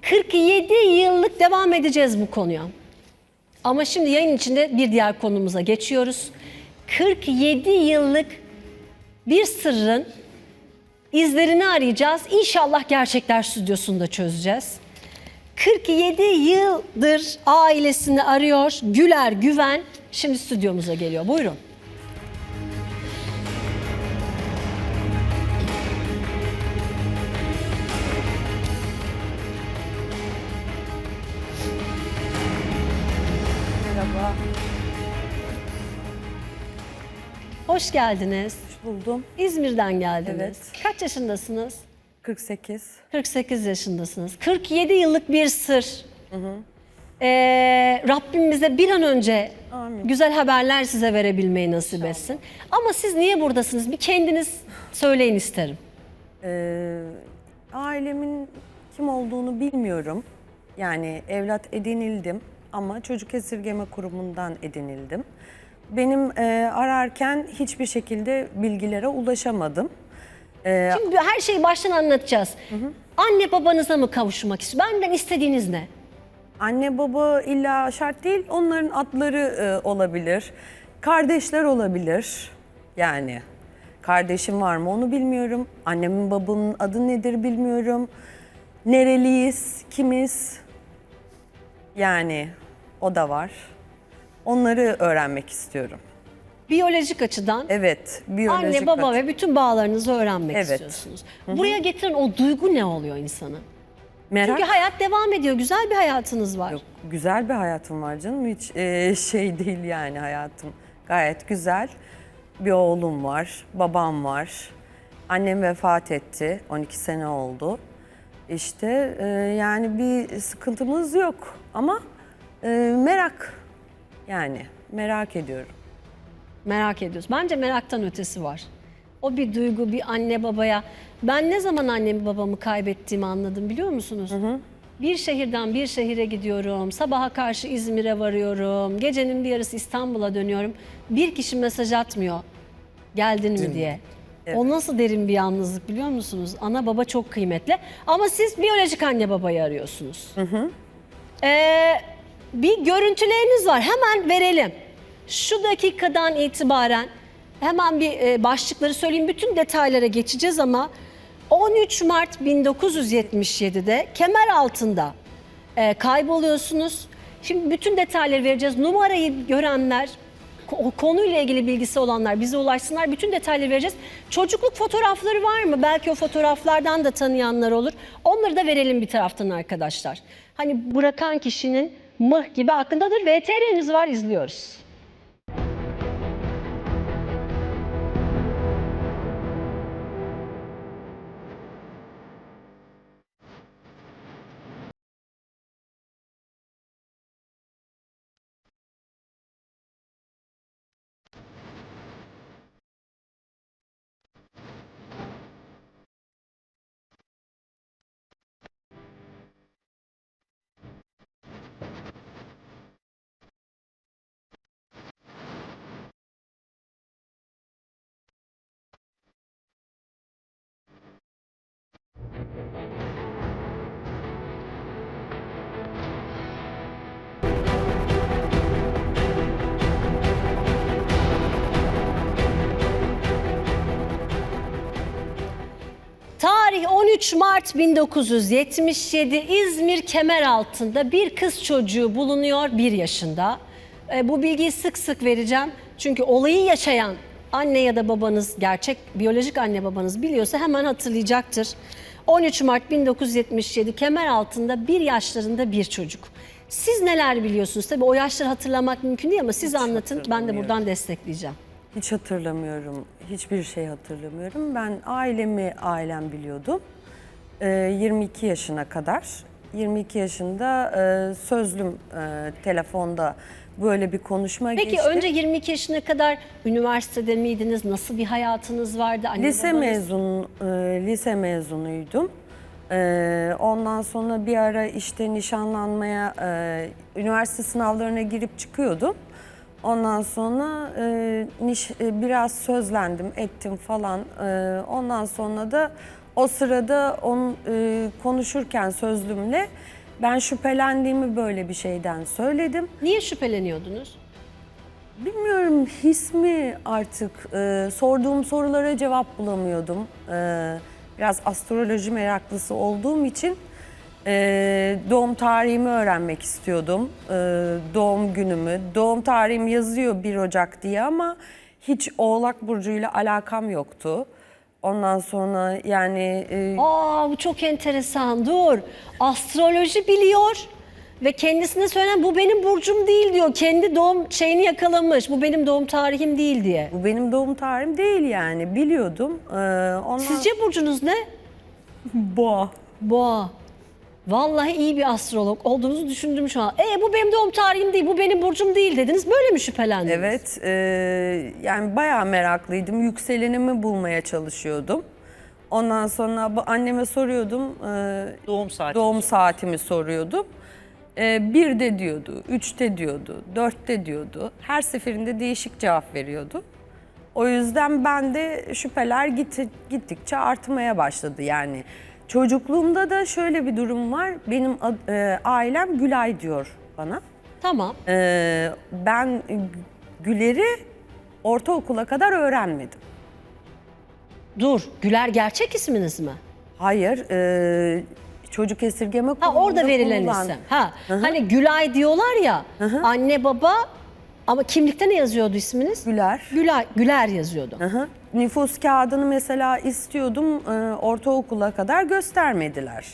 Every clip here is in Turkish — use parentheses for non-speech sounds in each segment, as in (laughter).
47 yıllık devam edeceğiz bu konuya. Ama şimdi yayın içinde bir diğer konumuza geçiyoruz. 47 yıllık bir sırrın izlerini arayacağız. İnşallah Gerçekler Stüdyosu'nda çözeceğiz. 47 yıldır ailesini arıyor Güler Güven şimdi stüdyomuza geliyor. Buyurun. Hoş geldiniz. hoş buldum. İzmir'den geldiniz. Evet. Kaç yaşındasınız? 48. 48 yaşındasınız. 47 yıllık bir sır. Ee, Rabbim bize bir an önce Amin. güzel haberler size verebilmeyi nasip etsin. Ama siz niye buradasınız? Bir kendiniz söyleyin isterim. Ee, ailemin kim olduğunu bilmiyorum. Yani evlat edinildim ama çocuk esirgeme kurumundan edinildim. Benim e, ararken hiçbir şekilde bilgilere ulaşamadım. Ee, Şimdi her şeyi baştan anlatacağız. Anne babanıza mı kavuşmak istiyor? Benden istediğiniz ne? Anne baba illa şart değil, onların adları e, olabilir. Kardeşler olabilir. Yani kardeşim var mı onu bilmiyorum. Annemin babamın adı nedir bilmiyorum. Nereliyiz, kimiz? Yani o da var. Onları öğrenmek istiyorum. Biyolojik açıdan Evet, biyolojik anne baba ve bütün bağlarınızı öğrenmek Evet. istiyorsunuz. Buraya getiren o duygu ne oluyor insanı? Merak Çünkü hayat devam ediyor. Güzel bir hayatınız var. Yok, güzel bir hayatım var canım. Hiç e, (laughs) şey değil yani hayatım. Gayet güzel. Bir oğlum var, babam var. Annem vefat etti. 12 sene oldu. İşte e, yani bir sıkıntımız yok ama e, merak. Yani merak ediyorum. Merak ediyoruz. Bence meraktan ötesi var. O bir duygu, bir anne babaya. Ben ne zaman annemi babamı kaybettiğimi anladım biliyor musunuz? Bir şehirden bir şehire gidiyorum. Sabaha karşı İzmir'e varıyorum. Gecenin bir yarısı İstanbul'a dönüyorum. Bir kişi mesaj atmıyor. Geldin mi diye. O nasıl derin bir yalnızlık biliyor musunuz? Ana baba çok kıymetli. Ama siz biyolojik anne babayı arıyorsunuz. Ee, bir görüntüleriniz var. Hemen verelim. Şu dakikadan itibaren hemen bir e, başlıkları söyleyeyim. Bütün detaylara geçeceğiz ama 13 Mart 1977'de kemer altında e, kayboluyorsunuz. Şimdi bütün detayları vereceğiz. Numarayı görenler, o konuyla ilgili bilgisi olanlar bize ulaşsınlar. Bütün detayları vereceğiz. Çocukluk fotoğrafları var mı? Belki o fotoğraflardan da tanıyanlar olur. Onları da verelim bir taraftan arkadaşlar. Hani bırakan kişinin mıh gibi aklındadır. VTR'niz var izliyoruz. Tarih 13 Mart 1977 İzmir Kemeraltı'nda bir kız çocuğu bulunuyor 1 yaşında. E, bu bilgiyi sık sık vereceğim. Çünkü olayı yaşayan anne ya da babanız, gerçek biyolojik anne babanız biliyorsa hemen hatırlayacaktır. 13 Mart 1977 Kemeraltı'nda 1 yaşlarında bir çocuk. Siz neler biliyorsunuz? Tabii o yaşları hatırlamak mümkün değil ama siz anlatın. Ben de buradan destekleyeceğim. Hiç hatırlamıyorum. Hiçbir şey hatırlamıyorum. Ben ailemi ailem biliyordum. Ee, 22 yaşına kadar. 22 yaşında e, sözlüm e, telefonda böyle bir konuşma Peki geçti. önce 22 yaşına kadar üniversitede miydiniz? Nasıl bir hayatınız vardı? Anne lise babanız- mezun e, lise mezunuydum. E, ondan sonra bir ara işte nişanlanmaya e, üniversite sınavlarına girip çıkıyordum. Ondan sonra e, niş- e, biraz sözlendim, ettim falan. E, ondan sonra da O sırada onun e, konuşurken sözlümle ben şüphelendiğimi böyle bir şeyden söyledim. Niye şüpheleniyordunuz? Bilmiyorum his mi artık e, sorduğum sorulara cevap bulamıyordum. E, biraz astroloji meraklısı olduğum için e, doğum tarihimi öğrenmek istiyordum. E, doğum günümü, doğum tarihim yazıyor 1 Ocak diye ama hiç Oğlak Burcu'yla alakam yoktu. Ondan sonra yani e, Aa bu çok enteresan. Dur. Astroloji biliyor ve kendisine söylenen bu benim burcum değil diyor. Kendi doğum şeyini yakalamış. Bu benim doğum tarihim değil diye. bu benim doğum tarihim değil yani biliyordum. E, ondan Sizce burcunuz ne? boğa. Boğa. Vallahi iyi bir astrolog olduğunuzu düşündüm şu an. E bu benim doğum tarihim değil, bu benim burcum değil dediniz. Böyle mi şüphelendiniz? Evet, e, yani bayağı meraklıydım. Yükselenimi bulmaya çalışıyordum. Ondan sonra bu- anneme soruyordum, e, Doğum saati. doğum saatimi soruyordum. E, birde diyordu, üçte diyordu, dörtte diyordu. Her seferinde değişik cevap veriyordu. O yüzden ben de şüpheler gitti, gittikçe artmaya başladı yani. Çocukluğumda da şöyle bir durum var. Benim ad- e, ailem Gülay diyor bana. Tamam. Ee, ben Güler'i ortaokula kadar öğrenmedim. Dur. Güler gerçek isminiz mi? Hayır, e, çocuk esirgeme Ha orada verilen kurulan- isim. Ha. Hani Gülay diyorlar ya. Anne baba ama kimlikte ne yazıyordu isminiz? Güler. Gülay, Güler yazıyordu. Hı hı. Nüfus kağıdını mesela istiyordum, e, ortaokula kadar göstermediler.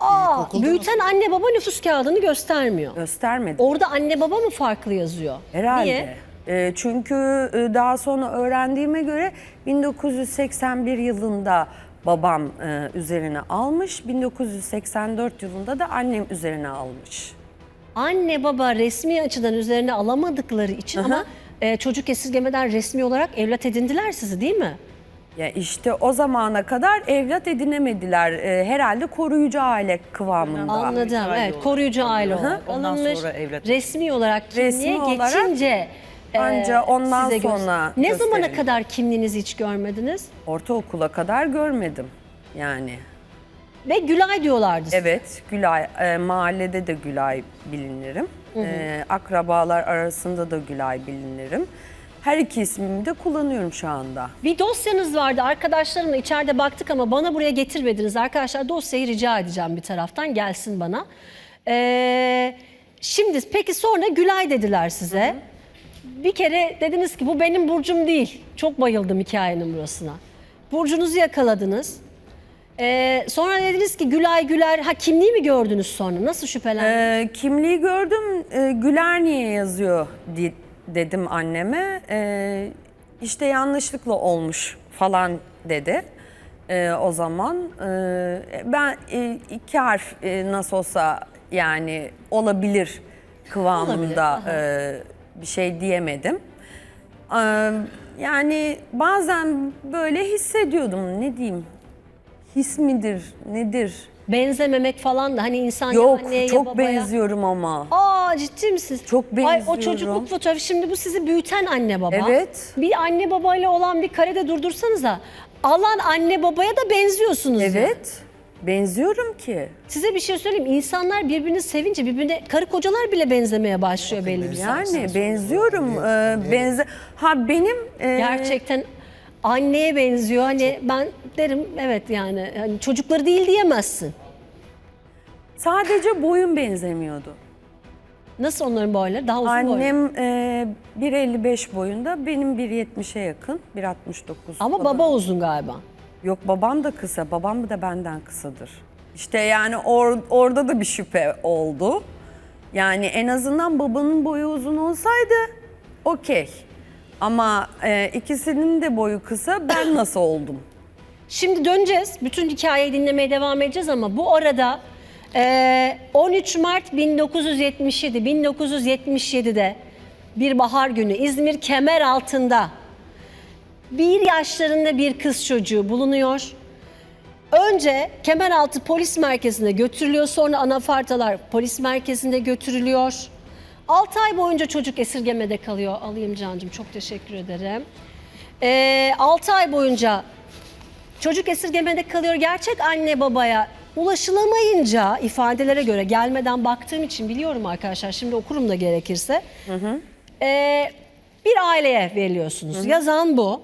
Aa, büyüten anne baba nüfus kağıdını göstermiyor. Göstermedi. Orada anne baba mı farklı yazıyor? Herhalde. Niye? E, çünkü e, daha sonra öğrendiğime göre 1981 yılında babam e, üzerine almış, 1984 yılında da annem üzerine almış. Anne baba resmi açıdan üzerine alamadıkları için ama e, çocuk esirgemeden resmi olarak evlat edindiler sizi değil mi? Ya işte o zamana kadar evlat edinemediler. Ee, herhalde koruyucu aile kıvamında. Anladım. aile Evet, olarak koruyucu aile alıyor. olarak Ondan alınmış. sonra evlat- Resmi olarak kimliğe Resmi olarak geçince e, anca ondan size göster- sonra Ne zamana gösterildi. kadar kimliğinizi hiç görmediniz? Ortaokula kadar görmedim yani. Ve Gülay diyorlardı. size. Evet Gülay, e, mahallede de Gülay bilinirim. E, akrabalar arasında da Gülay bilinirim. Her iki ismimi de kullanıyorum şu anda. Bir dosyanız vardı arkadaşlarımla içeride baktık ama bana buraya getirmediniz. Arkadaşlar dosyayı rica edeceğim bir taraftan gelsin bana. Ee, şimdi peki sonra Gülay dediler size. Bir kere dediniz ki bu benim burcum değil. Çok bayıldım hikayenin burasına. Burcunuzu yakaladınız. Ee, sonra dediniz ki Gülay Güler, ha kimliği mi gördünüz sonra? Nasıl şüphelendiniz? E, kimliği gördüm, e, Güler niye yazıyor di- dedim anneme. E, işte yanlışlıkla olmuş falan dedi e, o zaman. E, ben e, iki harf e, nasıl olsa yani olabilir kıvamında e, bir şey diyemedim. E, yani bazen böyle hissediyordum ne diyeyim. His midir, nedir? Benzememek falan da hani insan ya Yok, anneye ya çok babaya. benziyorum ama. Aa ciddi misiniz? Çok Ay o benziyorum. çocukluk fotoğrafı şimdi bu sizi büyüten anne baba. Evet. Bir anne babayla olan bir karede durdursanıza. Alan anne babaya da benziyorsunuz. ya. Evet. Benziyorum ki. Size bir şey söyleyeyim. İnsanlar birbirini sevince birbirine karı kocalar bile benzemeye başlıyor belli bir saatten Yani sonra. benziyorum. Ee, benze ha benim e, Gerçekten anneye benziyor. Hani ben derim evet yani hani çocukları değil diyemezsin. sadece boyum benzemiyordu. Nasıl onların boyları? Daha uzun boylu. Annem e, 1.55 boyunda, benim 1.70'e yakın, 1.69. Ama da- baba uzun galiba. Yok babam da kısa, babam da benden kısadır. İşte yani or- orada da bir şüphe oldu. Yani en azından babanın boyu uzun olsaydı okey. Ama e, ikisinin de boyu kısa, ben (coughs) nasıl oldum? Şimdi döneceğiz. Bütün hikayeyi dinlemeye devam edeceğiz ama bu arada eee, 13 Mart 1977, 1977'de bir bahar günü İzmir Kemeraltı'nda bir yaşlarında bir kız çocuğu bulunuyor. Önce Kemeraltı Polis Merkezi'ne götürülüyor. Sonra Anafartalar Polis Merkezi'nde götürülüyor. 6 ay boyunca çocuk esirgemede kalıyor. Alayım Cancığım çok teşekkür ederim. 6 ay boyunca çocuk esirgemede kalıyor. Gerçek anne babaya ulaşılamayınca ifadelere göre gelmeden baktığım için biliyorum arkadaşlar. Şimdi okurum da gerekirse. Ee, bir aileye veriliyorsunuz. Yazan bu.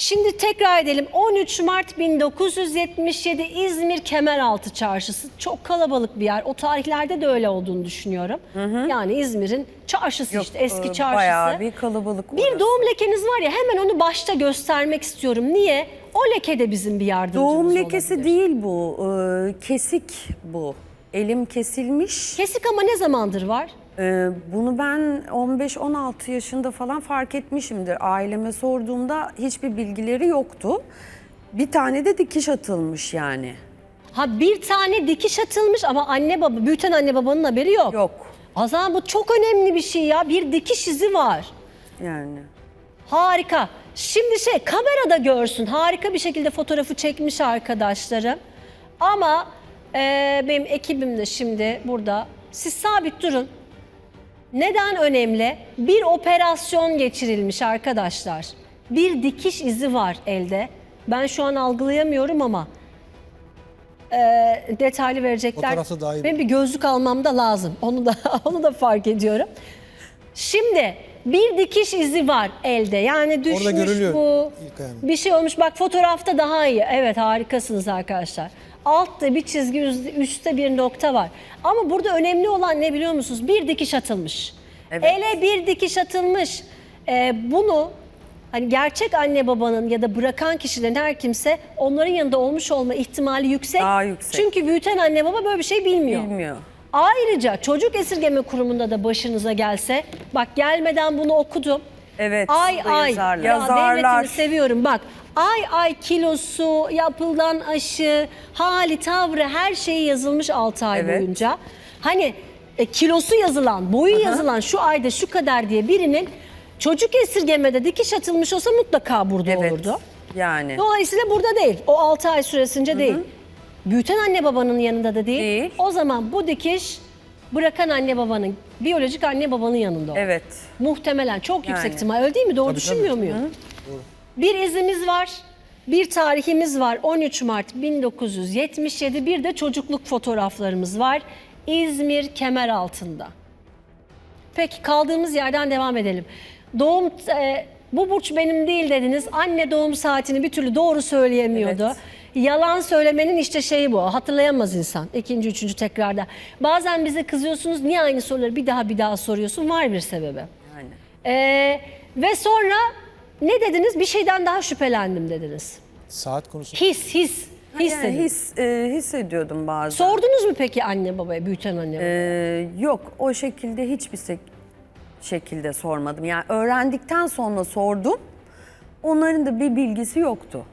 Şimdi tekrar edelim. 13 Mart 1977 İzmir Kemeraltı Çarşısı. Çok kalabalık bir yer. O tarihlerde de öyle olduğunu düşünüyorum. Yani İzmir'in çarşısı işte eski Ee, çarşısı. Bayağı bir kalabalık Bir orası. doğum lekeniz var ya hemen onu başta göstermek istiyorum. Niye? O leke de bizim bir yardımcımız Doğum lekesi olabilir. değil bu. ee, kesik bu. Elim kesilmiş. Kesik ama ne zamandır var? Ee, bunu ben 15-16 yaşında falan fark etmişimdir. Aileme sorduğumda hiçbir bilgileri yoktu. Bir tane de dikiş atılmış yani. Ha bir tane dikiş atılmış ama anne baba, büyüten anne babanın haberi yok. Yok O zaman bu çok önemli bir şey ya. Bir dikiş izi var. yani. Harika. Şimdi şey kamerada görsün. Harika bir şekilde fotoğrafı çekmiş arkadaşlarım. Ama eee, benim ekibim de şimdi burada. Siz sabit durun. Neden önemli? Bir operasyon geçirilmiş arkadaşlar. Bir dikiş izi var elde. Ben şu an algılayamıyorum ama eee, detaylı verecekler. Fotoğrafta daha iyi Benim bir gözlük almam da lazım. Onu da (laughs) onu da fark ediyorum. Şimdi bir dikiş izi var elde. Yani düşmüş görülüyor bu. Bir şey olmuş. Bak fotoğrafta daha iyi. Evet harikasınız arkadaşlar. Altta bir çizgi, üst- üstte bir nokta var. Ama burada önemli olan ne biliyor musunuz? Bir dikiş atılmış. Evet. Ele bir dikiş atılmış. Ee, bunu hani gerçek anne babanın ya da bırakan kişilerin her kimse onların yanında olmuş olma ihtimali yüksek. Daha yüksek. Çünkü büyüten anne baba böyle bir şey bilmiyor. Bilmiyor. Ayrıca çocuk esirgeme kurumunda da başınıza gelse, bak gelmeden bunu okudum. Evet, Ay ay, yazarlar. ya Yazarlar. devletini seviyorum bak. Ay ay kilosu, yapılan aşı, hali, tavrı her şeyi yazılmış 6 ay Evet. boyunca. Hani e, kilosu yazılan, boyu yazılan şu ayda şu kadar diye birinin çocuk esirgemede dikiş atılmış olsa mutlaka burada Evet. olurdu. Yani. Dolayısıyla burada değil. O 6 ay süresince değil. Büyüten anne babanın yanında da değil. Değil. O zaman bu dikiş bırakan anne babanın, biyolojik anne babanın yanında olur. Evet. Muhtemelen çok yüksek Yani. ihtimal. Öyle değil mi? Doğru Tabii, düşünmüyor tabii. muyum? Bir izimiz var. Bir tarihimiz var. 13 Mart 1977. Bir de çocukluk fotoğraflarımız var. İzmir Kemeraltı'nda. Peki kaldığımız yerden devam edelim. Doğum e, bu burç benim değil dediniz. Anne doğum saatini bir türlü doğru söyleyemiyordu. Evet. Yalan söylemenin işte şeyi bu. Hatırlayamaz insan. ikinci, üçüncü tekrarda. Bazen bize kızıyorsunuz. Niye aynı soruları bir daha bir daha soruyorsun? Var bir sebebi. Yani. Ee, ve sonra ne dediniz? Bir şeyden daha şüphelendim dediniz. Saat konusu. His, his, his Yani dediniz. his, e, hissediyordum bazen. Sordunuz mu peki anne babaya, büyüten anne babaya? Ee, yok o şekilde hiçbir se- şekilde sormadım. Yani öğrendikten sonra sordum. Onların da bir bilgisi yoktu.